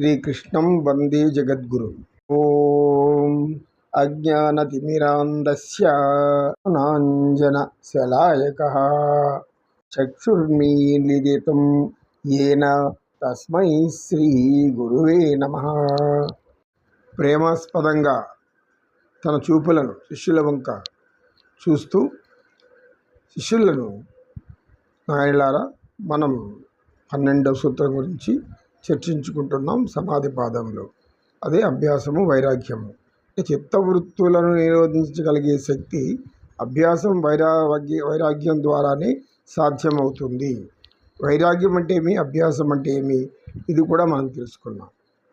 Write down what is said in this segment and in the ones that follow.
శ్రీకృష్ణం వందే జగద్గురు. ఓం అజ్ఞానతిమిరాంధస్య నాంజనశలాయకः చక్షుర్మీలిదితం ఏన తస్మై శ్రీ గురువే నమ. ప్రేమాస్పదంగా తన చూపులను శిష్యుల వంక చూస్తూ శిష్యులను నాయనలారా మనం పన్నెండవ సూత్రం గురించి చర్చించుకుంటున్నాం సమాధి పాదంలో. అదే అభ్యాసము వైరాగ్యము. ఈ చిత్తవృత్తులను నిరోధించగలిగే శక్తి అభ్యాసం వైరాగ్య వైరాగ్యం ద్వారానే సాధ్యమవుతుంది. వైరాగ్యం అంటే ఏమి? అభ్యాసం అంటే ఏమి? ఇది కూడా మనం తెలుసుకున్నాం.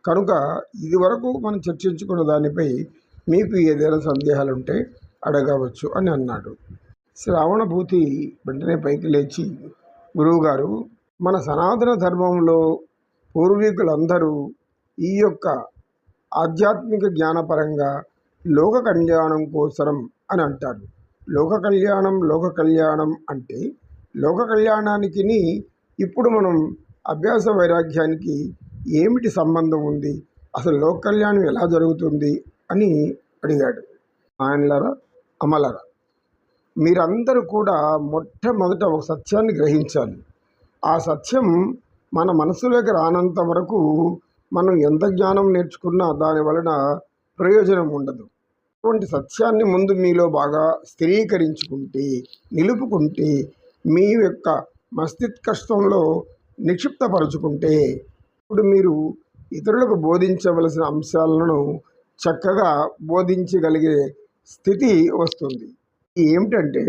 కనుక ఇది వరకు మనం చర్చించుకున్న దానిపై మీకు ఏదైనా సందేహాలు ఉంటే అడగవచ్చు అని అన్నాడు. శ్రావణభూతి వెంటనే పైకి లేచి గురువుగారు మన సనాతన ధర్మంలో పూర్వీకులందరూ ఈ యొక్క ఆధ్యాత్మిక జ్ఞానపరంగా లోక కళ్యాణం కోసరం అని అంటారు. లోక కళ్యాణం లోక కళ్యాణం అంటే లోక కళ్యాణానికి ఇప్పుడు మనం అభ్యాస వైరాగ్యానికి ఏమిటి సంబంధం ఉంది? అసలు లోక కళ్యాణం ఎలా జరుగుతుంది? అని అడిగాడు. ఆయనలరా అమలరా మీరందరూ కూడా మొట్టమొదట ఒక సత్యాన్ని గ్రహించాలి. ఆ సత్యం మన మనసులోకి రానంత వరకు మనం ఎంత జ్ఞానం నేర్చుకున్నా దాని వలన ప్రయోజనం ఉండదు. అటువంటి సత్యాన్ని ముందు మీలో బాగా స్థిరీకరించుకుంటే నిలుపుకుంటే మీ యొక్క మస్తిష్కష్టంలో నిక్షిప్తపరుచుకుంటే ఇప్పుడు మీరు ఇతరులకు బోధించవలసిన అంశాలను చక్కగా బోధించగలిగే స్థితి వస్తుంది. ఏమిటంటే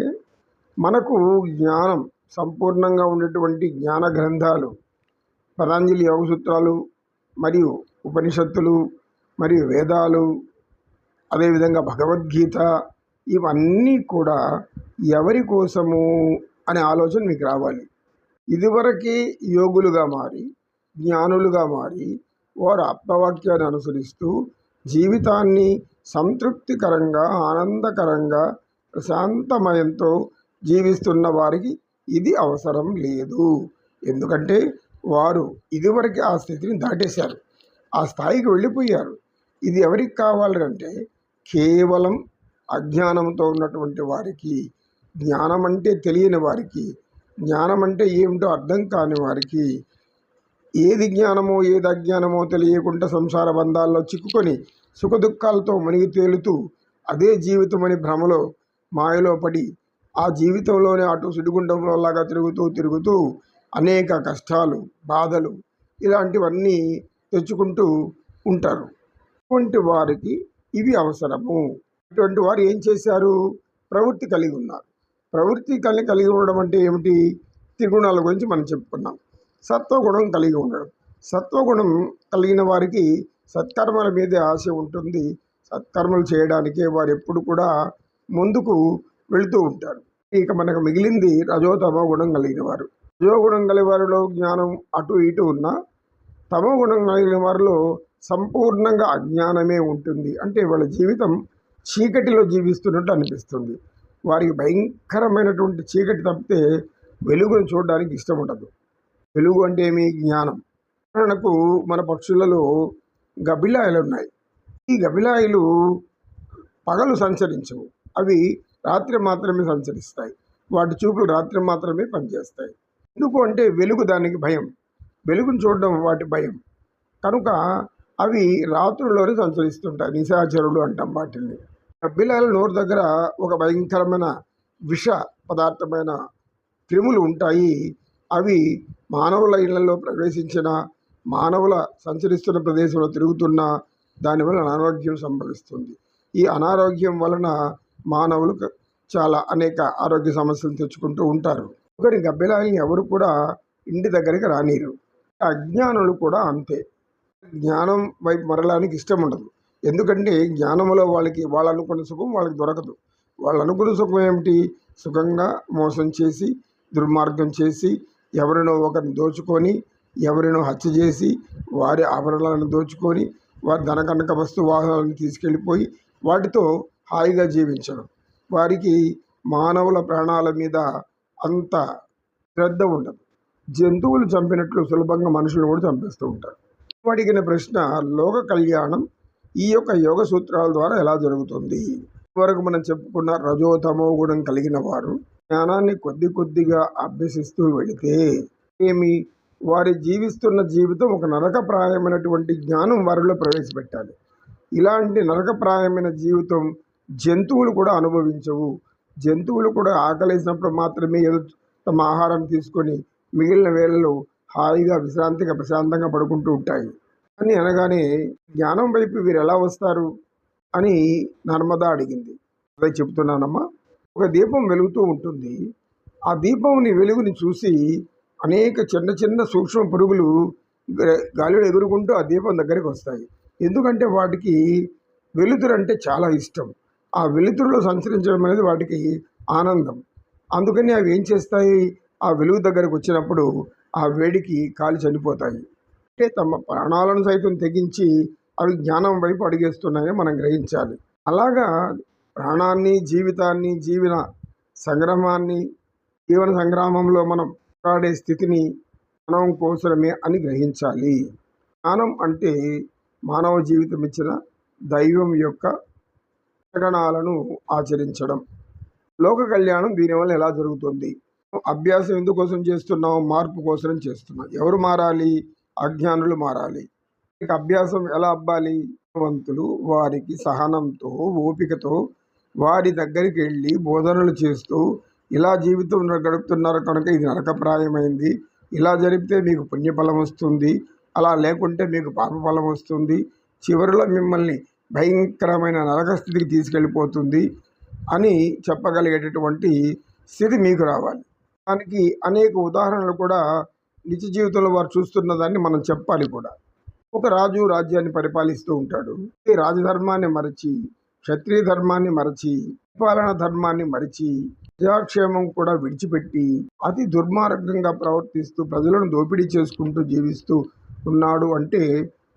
మనకు జ్ఞానం సంపూర్ణంగా ఉన్నటువంటి జ్ఞాన గ్రంథాలు పరాంజలి యోగ సూత్రాలు మరియు ఉపనిషత్తులు మరియు వేదాలు అదేవిధంగా భగవద్గీత ఇవన్నీ కూడా ఎవరి కోసము అనే ఆలోచన మీకు రావాలి. ఇదివరకే యోగులుగా మారి జ్ఞానులుగా మారి వారు ఆత్మవాక్యాన్ని అనుసరిస్తూ జీవితాన్ని సంతృప్తికరంగా ఆనందకరంగా ప్రశాంతమయంతో జీవిస్తున్న వారికి ఇది అవసరం లేదు. ఎందుకంటే వారు ఇదివరకు ఆ స్థితిని దాటేశారు. ఆ స్థాయికి వెళ్ళిపోయారు. ఇది ఎవరికి కావాలంటే కేవలం అజ్ఞానంతో ఉన్నటువంటి వారికి జ్ఞానం అంటే తెలియని వారికి జ్ఞానం అంటే ఏమిటో అర్థం కాని వారికి ఏది జ్ఞానమో ఏది అజ్ఞానమో తెలియకుండా సంసార బంధాల్లో చిక్కుకొని సుఖదుఖాలతో మునిగి తేలుతూ అదే జీవితం అని భ్రమలో మాయలో పడి ఆ జీవితంలోనే అటు సుడిగుండంలో లాగా తిరుగుతూ తిరుగుతూ అనేక కష్టాలు బాధలు ఇలాంటివన్నీ తెచ్చుకుంటూ ఉంటారు. అటువంటి వారికి ఇవి అవసరము. ఇటువంటి వారు ఏం చేశారు? ప్రవృత్తి కలిగి ఉన్నారు. ప్రవృత్తి కలిగి కలిగి ఉండడం అంటే ఏమిటి? త్రిగుణాల గురించి మనం చెప్పుకున్నాం. సత్వగుణం కలిగి ఉండడం. సత్వగుణం కలిగిన వారికి సత్కర్మల మీదే ఆశ ఉంటుంది. సత్కర్మలు చేయడానికే వారు ఎప్పుడు కూడా ముందుకు వెళుతూ ఉంటారు. ఇక మనకు మిగిలింది రజోతమ గుణం కలిగిన వారు. రజోగుణం కలిగిన వారిలో జ్ఞానం అటు ఇటు ఉన్నా తమో గుణం కలిగిన వారిలో సంపూర్ణంగా అజ్ఞానమే ఉంటుంది. అంటే వాళ్ళ జీవితం చీకటిలో జీవిస్తున్నట్టు అనిపిస్తుంది. వారికి భయంకరమైనటువంటి చీకటి తప్పితే వెలుగును చూడడానికి ఇష్టం ఉండదు. వెలుగు అంటే ఏమి? జ్ఞానం. ఉదాహరణకు మన పక్షులలో గబిలాయిలు ఉన్నాయి. ఈ గబిలాయిలు పగలు సంచరించవు. అవి రాత్రి మాత్రమే సంచరిస్తాయి. వాటి చూపులు రాత్రి మాత్రమే పనిచేస్తాయి. ఎందుకు అంటే వెలుగు దానికి భయం. వెలుగును చూడడం వాటి భయం. కనుక అవి రాత్రుల్లోనే సంచరిస్తుంటాయి. నిశాచరులు అంటాం వాటిని బిలాల నోరు దగ్గర ఒక భయంకరమైన విష పదార్థమైన క్రిములు ఉంటాయి. అవి మానవుల ఇళ్ళలో ప్రవేశించిన మానవుల సంచరిస్తున్న ప్రదేశంలో తిరుగుతున్న దానివల్ల అనారోగ్యం సంభవిస్తుంది. ఈ అనారోగ్యం వలన మానవులు చాలా అనేక ఆరోగ్య సమస్యలు తెచ్చుకుంటూ ఉంటారు. ఒకరి గబ్బిలాయిని ఎవరు కూడా ఇంటి దగ్గరికి రానిరు. అజ్ఞానులు కూడా అంతే. జ్ఞానం వైపు మరలానికి ఇష్టం ఉండదు. ఎందుకంటే జ్ఞానంలో వాళ్ళకి వాళ్ళు అనుకున్న సుఖం వాళ్ళకి దొరకదు. వాళ్ళు అనుకున్న సుఖం ఏమిటి? సుఖంగా మోసం చేసి దుర్మార్గం చేసి ఎవరినో ఒకరిని దోచుకొని ఎవరినో హత్య చేసి వారి ఆభరణాలను దోచుకొని వారి ధనకనక వస్తు వాహనాలను తీసుకెళ్ళిపోయి వాటితో హాయిగా జీవించడం. వారికి మానవుల ప్రాణాల మీద అంత శ్రద్ధ ఉండదు. జంతువులు చంపినట్లు సులభంగా మనుషులు కూడా చంపేస్తూ ఉంటారు. అడిగిన ప్రశ్న లోక కళ్యాణం ఈ యొక్క యోగ సూత్రాల ద్వారా ఎలా జరుగుతుంది? వరకు మనం చెప్పుకున్న రజోతమో గుణం కలిగిన వారు జ్ఞానాన్ని కొద్ది కొద్దిగా అభ్యసిస్తూ వెళితే ఏమి? వారి జీవిస్తున్న జీవితం ఒక నరకప్రాయమైనటువంటి జ్ఞానం వారిలో ప్రవేశపెట్టాలి. ఇలాంటి నరకప్రాయమైన జీవితం జంతువులు కూడా అనుభవించవు. జంతువులు కూడా ఆకలేసినప్పుడు మాత్రమే ఏదో తమ ఆహారం తీసుకొని మిగిలిన వేళలో హాయిగా విశ్రాంతిగా ప్రశాంతంగా పడుకుంటూ ఉంటాయి. అని అనగానే జ్ఞానం వైపు వీరు ఎలా వస్తారు? అని నర్మద అడిగింది. అదే చెప్తున్నానమ్మా. ఒక దీపం వెలుగుతూ ఉంటుంది. ఆ దీపంని వెలుగుని చూసి అనేక చిన్న చిన్న సూక్ష్మ పురుగులు గాలిలో ఎగురుకుంటూ ఆ దీపం దగ్గరికి వస్తాయి. ఎందుకంటే వాటికి వెలుతురు అంటే చాలా ఇష్టం. ఆ వెలుతురులో సంచరించడం అనేది వాటికి ఆనందం. అందుకని అవి ఏం చేస్తాయి? ఆ వెలుగు దగ్గరకు వచ్చినప్పుడు ఆ వేడికి కాలి చనిపోతాయి. అంటే తమ ప్రాణాలను సైతం తెగించి అవి జ్ఞానం వైపు అడిగేస్తున్నాయని మనం గ్రహించాలి. అలాగా ప్రాణాన్ని జీవితాన్ని జీవన సంగ్రామాన్ని జీవన సంగ్రామంలో మనం పోరాడే స్థితిని మనం కోసమే అని గ్రహించాలి. జ్ఞానం అంటే మానవ జీవితం ఇచ్చిన దైవం యొక్క ప్రకటనలను ఆచరించడం. లోక కళ్యాణం దీనివల్ల ఎలా జరుగుతుంది? అభ్యాసం ఎందుకోసం చేస్తున్నాం మార్పు కోసం చేస్తున్నాం. ఎవరు మారాలి? అజ్ఞానులు మారాలి. ఇక అభ్యాసం ఎలా అవ్వాలి వంతులు వారికి సహనంతో ఓపికతో వారి దగ్గరికి వెళ్ళి బోధనలు చేస్తూ ఇలా జీవితం గడుపుతున్నారు కనుక ఇది నరకప్రాయమైంది. ఇలా జరిపితే మీకు పుణ్యఫలం వస్తుంది. అలా లేకుంటే మీకు పాపఫలం వస్తుంది. చివరిలో మిమ్మల్ని భయంకరమైన నరక స్థితికి తీసుకెళ్ళిపోతుంది అని చెప్పగలిగేటటువంటి స్థితి మీకు రావాలి. దానికి అనేక ఉదాహరణలు కూడా నిత్య జీవితంలో వారు చూస్తున్న దాన్ని మనం చెప్పాలి కూడా. ఒక రాజు రాజ్యాన్ని పరిపాలిస్తూ ఉంటాడు. ఈ రాజధర్మాన్ని మరచి క్షత్రియ ధర్మాన్ని మరచి పాలన ధర్మాన్ని మరిచి ప్రజాక్షేమం కూడా విడిచిపెట్టి అతి దుర్మార్గంగా ప్రవర్తిస్తూ ప్రజలను దోపిడీ చేసుకుంటూ జీవిస్తూ ఉన్నాడు అంటే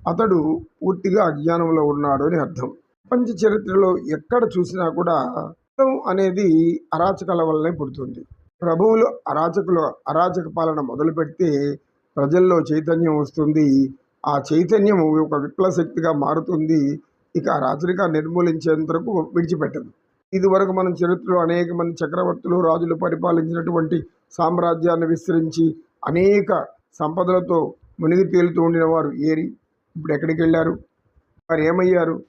అతడు పూర్తిగా అజ్ఞానంలో ఉన్నాడు అని అర్థం. ప్రపంచ చరిత్రలో ఎక్కడ చూసినా కూడా అనేది అరాచకాల వల్లనే పుడుతుంది. ప్రభువులు అరాచకులు అరాచక పాలన మొదలు పెడితే ప్రజల్లో చైతన్యం వస్తుంది. ఆ చైతన్యం ఒక విప్లవ శక్తిగా మారుతుంది. ఇక ఆ రాచరిక నిర్మూలించేంత విడిచిపెట్టదు. ఇదివరకు మనం చరిత్రలో అనేక మంది చక్రవర్తులు రాజులు పరిపాలించినటువంటి సామ్రాజ్యాన్ని విస్తరించి అనేక సంపదలతో మునిగి తేలుతూ ఉండిన వారు ఏరి ఇప్పుడు ఎక్కడికి వెళ్ళారు? వారు ఏమయ్యారు?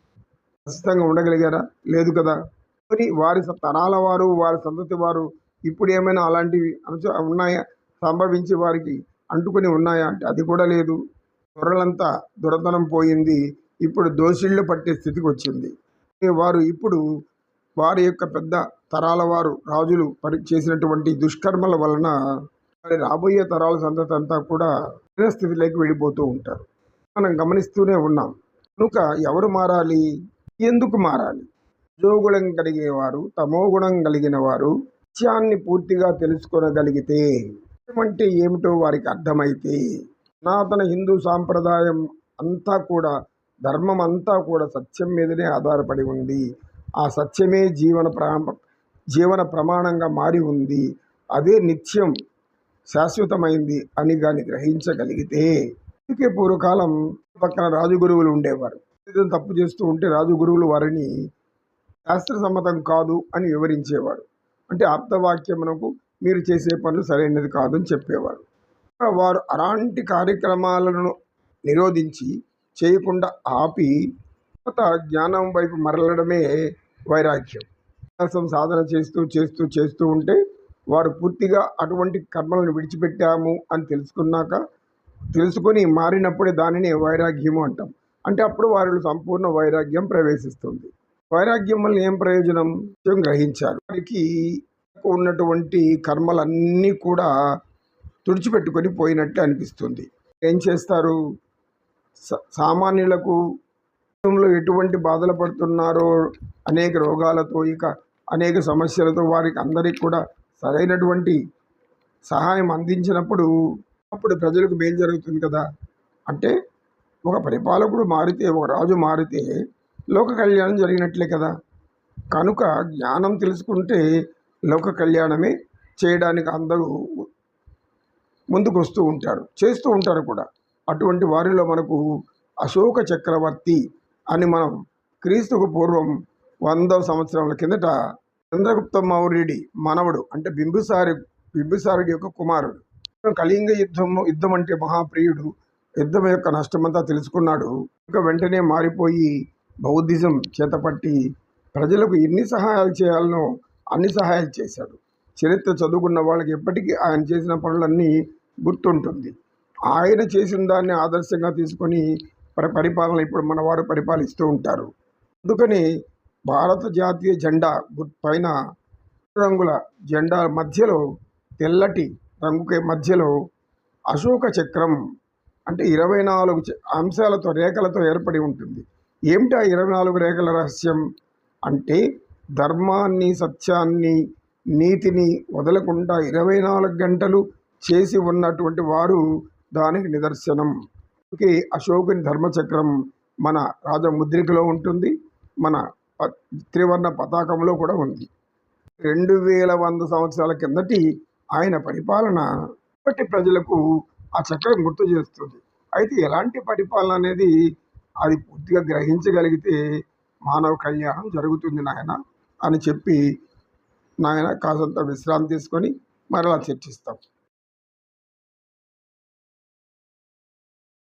ప్రస్తుతంగా ఉండగలిగారా? లేదు కదా. మరి వారి స- తరాల వారు వారి సంతతి వారు ఇప్పుడు ఏమైనా అలాంటివి అనుచ ఉన్నాయా? సంభవించి వారికి అంటుకొని ఉన్నాయా? అంటే అది కూడా లేదు. దొరలంతా దొరతనం పోయింది. ఇప్పుడు దోషిళ్ళు పట్టే స్థితికి వచ్చింది. వారు ఇప్పుడు వారి యొక్క పెద్ద తరాల వారు రాజులు పరి చేసినటువంటి దుష్కర్మల వలన వారి రాబోయే తరాల సంతతి అంతా కూడా స్థితిలోకి వెళ్ళిపోతూ ఉంటారు. మనం గమనిస్తూనే ఉన్నాం. కనుక ఎవరు మారాలి? ఎందుకు మారాలి? రజోగుణం కలిగిన వారు తమో గుణం కలిగిన వారు విషయాన్ని పూర్తిగా తెలుసుకోగలిగితే అంటే ఏమిటో వారికి అర్థమైతే సనాతన హిందూ సాంప్రదాయం అంతా కూడా ధర్మం అంతా కూడా సత్యం మీదనే ఆధారపడి ఉంది. ఆ సత్యమే జీవన ప్రా జీవన ప్రమాణంగా మారి ఉంది. అదే నిత్యం శాశ్వతమైంది అని కానీ గ్రహించగలిగితే అందుకే పూర్వకాలం పక్కన రాజుగురువులు ఉండేవారు. తప్పు చేస్తూ ఉంటే రాజుగురువులు వారిని శాస్త్రసమ్మతం కాదు అని వివరించేవారు. అంటే ఆప్తవాక్యమునకు మీరు చేసే పనులు సరైనది కాదు అని చెప్పేవారు వారు అలాంటి కార్యక్రమాలను నిరోధించి చేయకుండా ఆపి తర్వాత జ్ఞానం వైపు మరలడమే వైరాగ్యం. అభ్యాసం సాధన చేస్తూ చేస్తూ చేస్తూ ఉంటే వారు పూర్తిగా అటువంటి కర్మలను విడిచిపెట్టాము అని తెలుసుకున్నాక తెలుసుకొని మారినప్పుడే దానిని వైరాగ్యము అంటాం. అంటే అప్పుడు వారిలో సంపూర్ణ వైరాగ్యం ప్రవేశిస్తుంది. వైరాగ్యం వల్ల ఏం ప్రయోజనం? గ్రహించారు. వారికి ఉన్నటువంటి కర్మలన్నీ కూడా తుడిచిపెట్టుకొని పోయినట్టు అనిపిస్తుంది. ఏం చేస్తారు? స- సామాన్యులకు కుటుంబంలో ఎటువంటి బాధలు పడుతున్నారో అనేక రోగాలతో ఇక అనేక సమస్యలతో వారికి అందరికి కూడా సరైనటువంటి సహాయం అందించినప్పుడు అప్పుడు ప్రజలకు మేలు జరుగుతుంది కదా. అంటే ఒక పరిపాలకుడు మారితే ఒక రాజు మారితే లోక కళ్యాణం జరిగినట్లే కదా. కనుక జ్ఞానం తెలుసుకుంటే లోక కళ్యాణమే చేయడానికి అందరూ ముందుకు వస్తూ ఉంటారు చేస్తూ ఉంటారు కూడా. అటువంటి వారిలో మనకు అశోక చక్రవర్తి అని మనం క్రీస్తుకు పూర్వం వంద సంవత్సరాల కిందట చంద్రగుప్త మౌర్యుడి మనవడు అంటే బింబుసారి బింబుసారుడి యొక్క కుమారుడు. కళింగ యుద్ధం యుద్ధం అంటే మహాప్రియుడు. యుద్ధం యొక్క నష్టమంతా తెలుసుకున్నాడు. ఇక వెంటనే మారిపోయి బౌద్ధిజం చేతపట్టి ప్రజలకు ఎన్ని సహాయాలు చేయాలనో అన్ని సహాయాలు చేశాడు. చరిత్ర చదువుకున్న వాళ్ళకి ఎప్పటికీ ఆయన చేసిన పనులన్నీ గుర్తుంటుంది. ఆయన చేసిన దాన్ని ఆదర్శంగా తీసుకొని పరిపాలన ఇప్పుడు మన వారు పరిపాలిస్తూ ఉంటారు. అందుకని భారత జాతీయ జెండా గుర్- పైన రంగుల జెండా మధ్యలో తెల్లటి రంగుకి మధ్యలో అశోక చక్రం అంటే ఇరవై నాలుగు అంశాలతో రేఖలతో ఏర్పడి ఉంటుంది. ఏమిటి ఆ ఇరవై నాలుగు రేఖల రహస్యం? అంటే ధర్మాన్ని సత్యాన్ని నీతిని వదలకుండా ఇరవై నాలుగు గంటలు చేసి ఉన్నటువంటి వారు దానికి నిదర్శనం. అశోకుని ధర్మచక్రం మన రాజముద్రికలో ఉంటుంది మన ప- త్రివర్ణ పతాకంలో కూడా ఉంది. రెండు వేల వంద సంవత్సరాల కిందటి ఆయన పరిపాలన బట్టి ప్రజలకు ఆ చక్రం గుర్తు చేస్తుంది. అయితే ఎలాంటి పరిపాలన అనేది అది పూర్తిగా గ్రహించగలిగితే మానవ కళ్యాణం జరుగుతుంది నాయన అని చెప్పి నాయన కాసంత విశ్రాంతి తీసుకొని మరలా చర్చిస్తాం.